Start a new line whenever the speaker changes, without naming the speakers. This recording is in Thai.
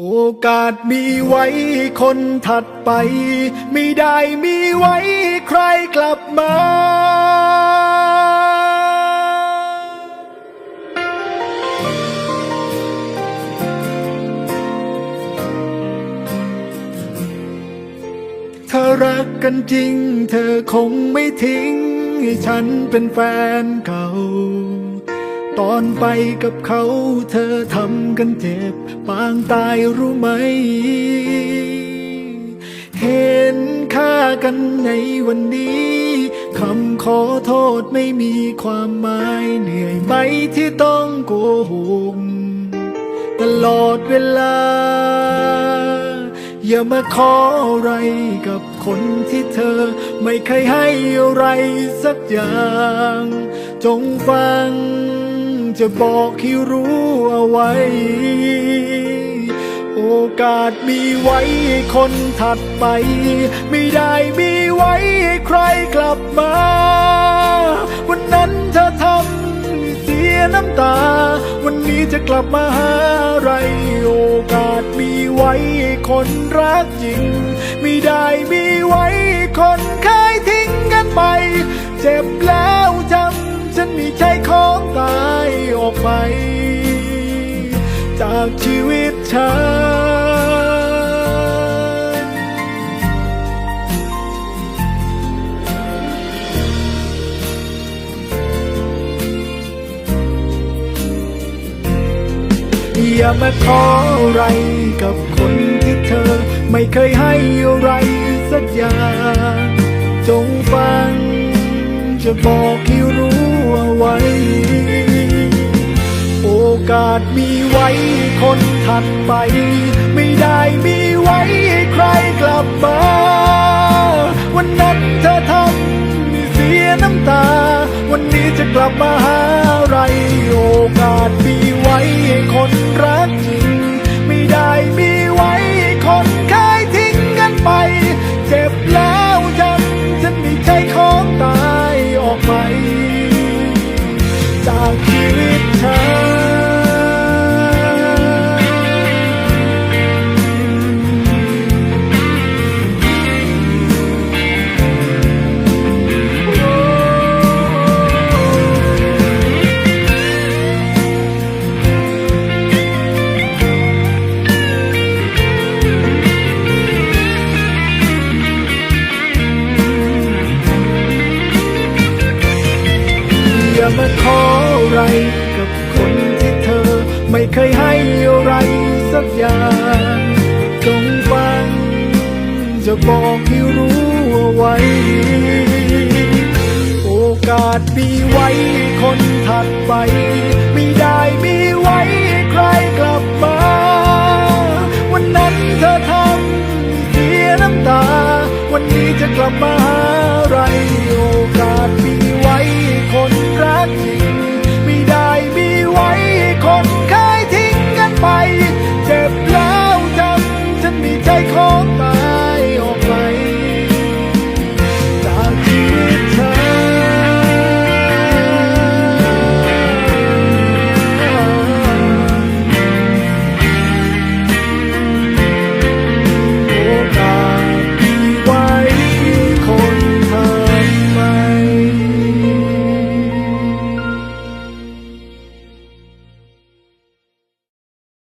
โอกาสมีไว้คนถัดไป ไม่ได้มีไว้ใครกลับมาเธอรักกันจริง เธอคงไม่ทิ้ง ให้ฉันเป็นแฟนเก่า ตอนไปกับเขาเธอทำกันเจ็บ ปางตายรู้ไหม เห็นค่ากันในวันนี้คำขอโทษไม่มีความหมายเหนื่อยไหมที่ต้องโกหกตลอดเวลา อย่ามาขออะไรกับคนที่เธอ ไม่เคยให้อะไรสักอย่าง จงฟัง จะบอกให้รู้เอาไว้ โอกาสมีไว้คนถัดไป ไม่ได้มีไว้ให้ใครกลับมา วันนั้นเธอทำเสียน้ำตา วันนี้จะกลับมาหาอะไร โอกาสมีไว้คนรักจริง ไม่ได้มีไว้คนเคยทิ้งกันไปากชีวิตฉันอย่ามาขออะไรกับคนที่เธอ ไม่เคยให้อะไรสักอย่าง จงฟังจะบอกให้ อกมีไว้คนถัดไป ไม่ได้มีไว้ให้ใครกลับมา วันนั้นเธอทำเสียน้ำตา วันนี้จะกลับมาหา มาขออะไรกับคนที่เธอ ไม่เคยให้อะไรสักอย่างจงฟัง จะบอกให้รู้เอาไว้ โอกาสมีไว้คนถัดไป take home.